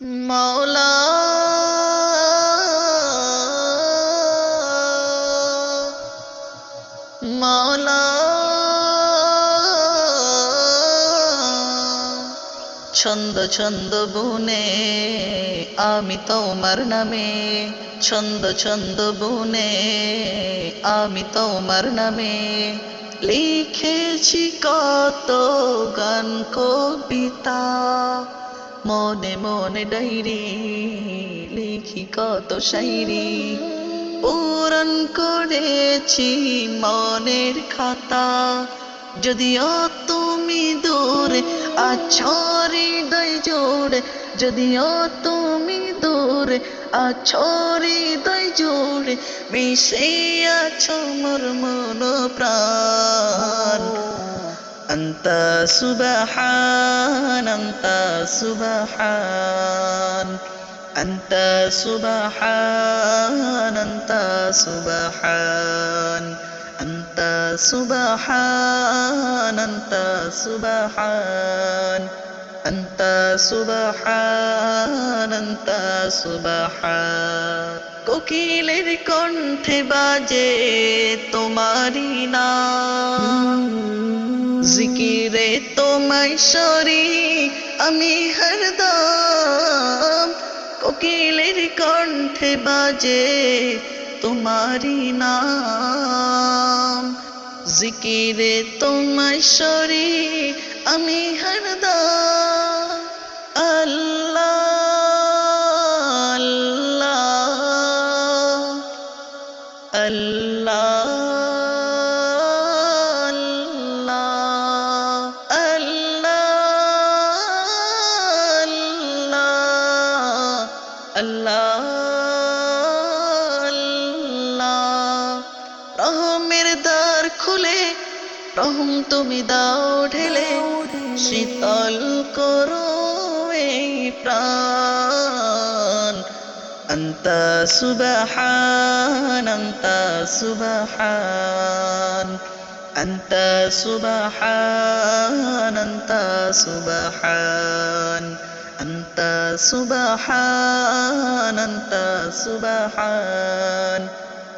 ছন্দ ছন্দ বুনে আমি তোমার নামে। ছন্দ ছন্দ বুনে আমি তোমার নামে। লিখেছি কত গান কবিতা। মনে মনে ডাইরি, লিখি কত শাইরি পূরণ করেছি মনের খাতা। যদিও তুমি দূরে আছো হৃদয় জোড়ে যদিও তুমি দূরে আছো হৃদয় জোড়ে মিশে আছো মোর মন প্রাণ أنت سبحان أنت سبحان أنت سبحان أنت سبحان أنت سبحان أنت سبحان أنت سبحان أنت سبحان কোকিলের কণ্ঠে বাজে তোমারি নাম জিকিরে তোমায় সরি, আমি হরদম কোকিলের কণ্ঠে বাজে তোমারি নাম। জিকিরে তোমায় সরি, আমি হরদম আল্লাহ আল্লাহ আল্লাহ। রহমের দ্বার খুলে রহম তুমি দাও ঢেলে শীতল করো এই প্রাণ أنت سبحان أنت سبحان أنت سبحان أنت سبحان أنت سبحان أنت سبحان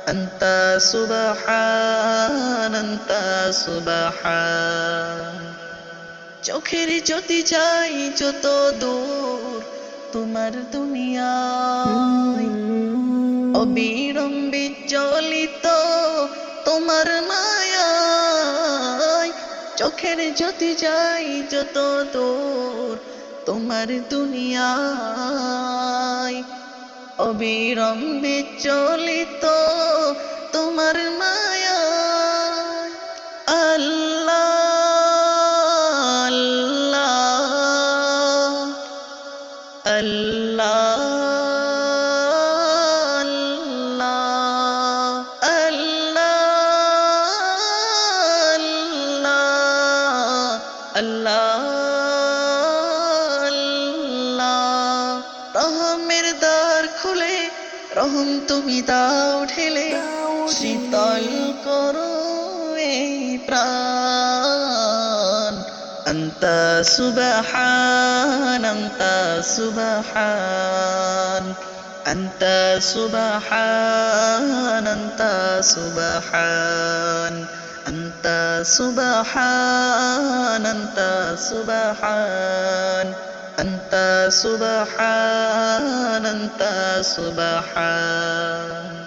أنت سبحان أنت سبحان চোখের জ্যোতি যাই যত দূর তোমার দুনিয়ায় অবিলম্বে চলিত তোমার মায়ায় চোখের জ্যোতি যাই যত দূর তোমার দুনিয়ায় অবিলম্বে চলিত তোমার মায়া আল্লাহ আল্লাহ। রহম তুমি দাও ঢেলে শীতল করো এই প্রাণ أنت سبحان أنت سبحان أنت سبحان أنت سبحان أنت سبحان أنت سبحان أنت سبحان أنت سبحان.